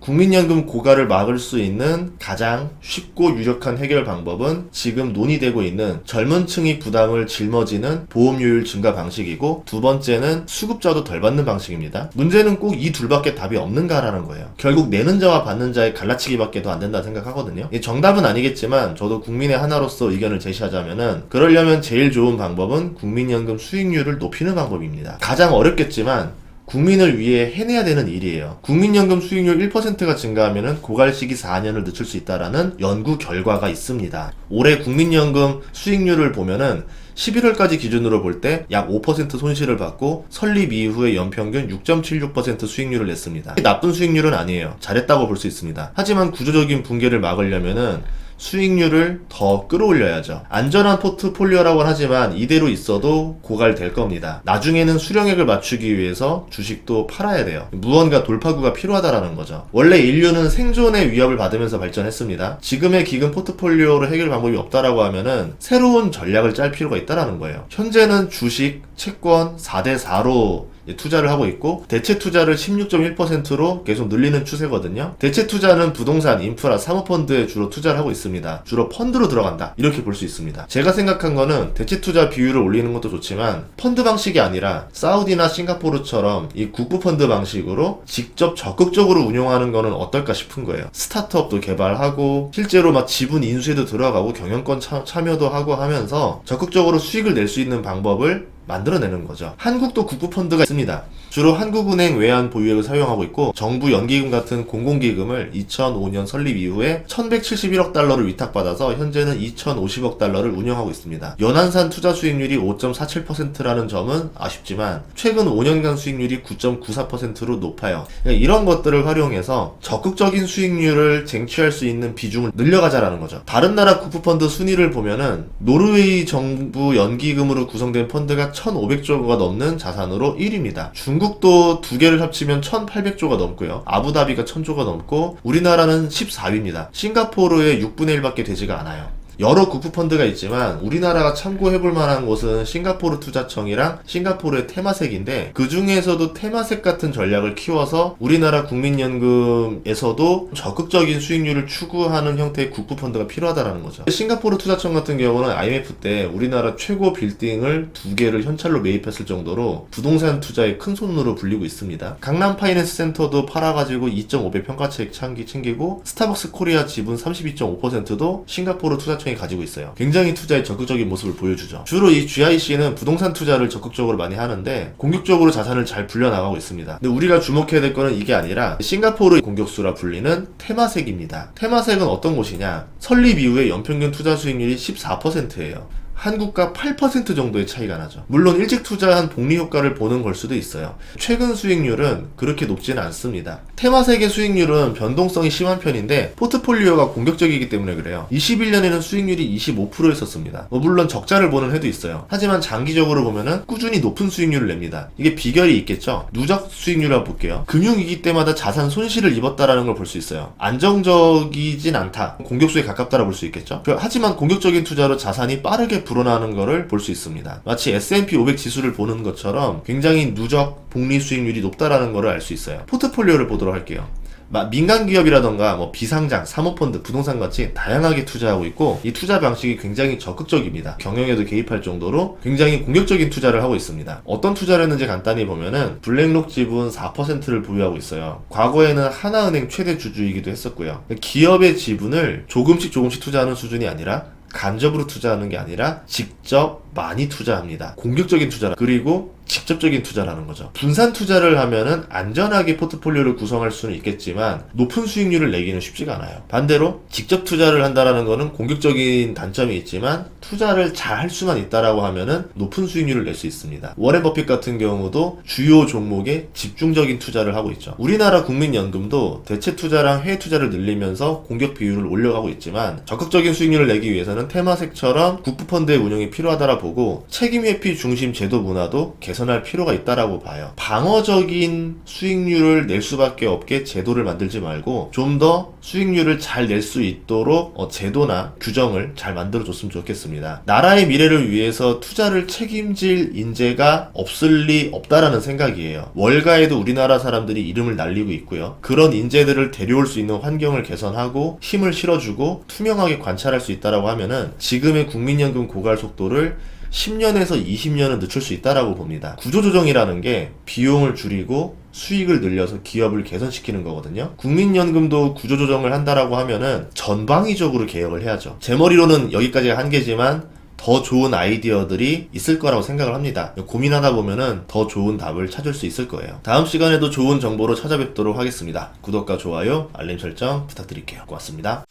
국민연금 고갈을 막을 수 있는 가장 쉽고 유력한 해결 방법은 지금 논의되고 있는 젊은 층이 부담을 짊어지는 보험료율 증가 방식이고 두 번째는 수급자도 덜 받는 방식입니다. 문제는 꼭 이 둘밖에 답이 없는가라는 거예요. 결국 내는 자와 받는 자의 갈라치기밖에 더 안 된다 생각하거든요. 이 정답은 아니겠지만 저도 국민의 하나로서 의견을 제시하자면은 그러려면 제일 좋은 방법은 국민연금 수익률을 높이는 방법입니다. 가장 어렵겠지만 국민을 위해 해내야 되는 일이에요. 국민연금 수익률 1%가 증가하면 고갈 시기 4년을 늦출 수 있다라는 연구 결과가 있습니다. 올해 국민연금 수익률을 보면은 11월까지 기준으로 볼 때 약 5% 손실을 받고 설립 이후에 연평균 6.76% 수익률을 냈습니다. 나쁜 수익률은 아니에요. 잘했다고 볼 수 있습니다. 하지만 구조적인 붕괴를 막으려면은 수익률을 더 끌어올려야죠. 안전한 포트폴리오라고 하지만 이대로 있어도 고갈될 겁니다. 나중에는 수령액을 맞추기 위해서 주식도 팔아야 돼요. 무언가 돌파구가 필요하다라는 거죠. 원래 인류는 생존의 위협을 받으면서 발전했습니다. 지금의 기금 포트폴리오로 해결 방법이 없다라고 하면은 새로운 전략을 짤 필요가 있다라는 거예요. 현재는 주식, 채권 4대 4로 투자를 하고 있고 대체 투자를 16.1%로 계속 늘리는 추세거든요. 대체 투자는 부동산, 인프라, 사모펀드에 주로 투자를 하고 있습니다. 주로 펀드로 들어간다. 이렇게 볼 수 있습니다. 제가 생각한 거는 대체 투자 비율을 올리는 것도 좋지만 펀드 방식이 아니라 사우디나 싱가포르처럼 이 국부 펀드 방식으로 직접 적극적으로 운용하는 거는 어떨까 싶은 거예요. 스타트업도 개발하고 실제로 막 지분 인수에도 들어가고 경영권 참- 참여도 하고 하면서 적극적으로 수익을 낼 수 있는 방법을 만들어내는 거죠. 한국도 국부펀드가 있습니다. 주로 한국은행 외환 보유액을 사용하고 있고 정부 연기금 같은 공공기금을 2005년 설립 이후에 1171억 달러를 위탁받아서 현재는 2050억 달러를 운영하고 있습니다. 연한산 투자 수익률이 5.47%라는 점은 아쉽지만 최근 5년간 수익률이 9.94%로 높아요. 그러니까 이런 것들을 활용해서 적극적인 수익률을 쟁취할 수 있는 비중을 늘려가자라는 거죠. 다른 나라 국부펀드 순위를 보면은 노르웨이 정부 연기금으로 구성된 펀드가 1,500조가 넘는 자산으로 1위입니다. 중국도 두 개를 합치면 1,800조가 넘고요. 아부다비가 1,000조가 넘고 우리나라는 14위입니다. 싱가포르의 6분의 1밖에 되지가 않아요. 여러 국부 펀드가 있지만 우리나라가 참고해볼 만한 곳은 싱가포르 투자청이랑 싱가포르의 테마색인데 그 중에서도 테마색 같은 전략을 키워서 우리나라 국민연금에서도 적극적인 수익률을 추구하는 형태의 국부 펀드가 필요하다라는 거죠. 싱가포르 투자청 같은 경우는 IMF 때 우리나라 최고 빌딩을 두 개를 현찰로 매입했을 정도로 부동산 투자의 큰 손으로 불리고 있습니다. 강남 파이낸스 센터도 팔아가지고 2.5배 평가책 창기 챙기고 스타벅스 코리아 지분 32.5%도 싱가포르 투자청 이 가지고 있어요. 굉장히 투자에 적극적인 모습을 보여주죠. 주로 이 GIC는 부동산 투자를 적극적으로 많이 하는데 공격적으로 자산을 잘 불려나가고 있습니다. 근데 우리가 주목해야 될 거는 이게 아니라 싱가포르 공격수라 불리는 테마색입니다. 테마색은 어떤 곳이냐? 설립 이후에 연평균 투자 수익률이 14%예요. 한국과 8% 정도의 차이가 나죠. 물론 일찍 투자한 복리 효과를 보는 걸 수도 있어요. 최근 수익률은 그렇게 높지는 않습니다. 테마색의 수익률은 변동성이 심한 편인데 포트폴리오가 공격적이기 때문에 그래요. 21년에는 수익률이 25%였었습니다. 뭐 물론 적자를 보는 해도 있어요. 하지만 장기적으로 보면은 꾸준히 높은 수익률을 냅니다. 이게 비결이 있겠죠. 누적 수익률을 볼게요. 금융위기 때마다 자산 손실을 입었다라는 걸 볼 수 있어요. 안정적이진 않다. 공격수에 가깝다라 볼 수 있겠죠. 그- 하지만 공격적인 투자로 자산이 빠르게 불어나는 것을 볼 수 있습니다. 마치 S&P 500 지수를 보는 것처럼 굉장히 누적 복리 수익률이 높다라는 것을 알 수 있어요. 포트폴리오를 보도록 할게요. 마- 민간 기업이라던가 뭐 비상장, 사모펀드, 부동산 같이 다양하게 투자하고 있고 이 투자 방식이 굉장히 적극적입니다. 경영에도 개입할 정도로 굉장히 공격적인 투자를 하고 있습니다. 어떤 투자를 했는지 간단히 보면은 블랙록 지분 4%를 보유하고 있어요. 과거에는 하나은행 최대 주주이기도 했었고요. 기업의 지분을 조금씩 조금씩 투자하는 수준이 아니라 간접으로 투자하는 게 아니라 직접 많이 투자합니다. 공격적인 투자 그리고 직접적인 투자라는 거죠. 분산 투자를 하면은 안전하게 포트폴리오를 구성할 수는 있겠지만 높은 수익률을 내기는 쉽지가 않아요. 반대로 직접 투자를 한다라는 거는 공격적인 단점이 있지만 투자를 잘 할 수만 있다라고 하면은 높은 수익률을 낼 수 있습니다. 워렌 버핏 같은 경우도 주요 종목에 집중적인 투자를 하고 있죠. 우리나라 국민연금도 대체 투자랑 해외 투자를 늘리면서 공격 비율을 올려가고 있지만 적극적인 수익률을 내기 위해서는 테마색처럼 국부펀드의 운영이 필요하다라 보고 책임 회피 중심 제도 문화도 개선 개선할 필요가 있다라고 봐요. 방어적인 수익률을 낼 수밖에 없게 제도를 만들지 말고 좀 더 수익률을 잘 낼 수 있도록 어, 제도나 규정을 잘 만들어 줬으면 좋겠습니다. 나라의 미래를 위해서 투자를 책임질 인재가 없을 리 없다라는 생각이에요. 월가에도 우리나라 사람들이 이름을 날리고 있고요. 그런 인재들을 데려올 수 있는 환경을 개선하고 힘을 실어주고 투명하게 관찰할 수 있다라고 하면은 지금의 국민연금 고갈 속도를 10년에서 20년은 늦출 수 있다라고 봅니다. 구조조정이라는 게 비용을 줄이고 수익을 늘려서 기업을 개선시키는 거거든요. 국민연금도 구조조정을 한다라고 하면은 전방위적으로 개혁을 해야죠. 제 머리로는 여기까지가 한계지만 더 좋은 아이디어들이 있을 거라고 생각을 합니다. 고민하다 보면은 더 좋은 답을 찾을 수 있을 거예요. 다음 시간에도 좋은 정보로 찾아뵙도록 하겠습니다. 구독과 좋아요, 알림 설정 부탁드릴게요. 고맙습니다.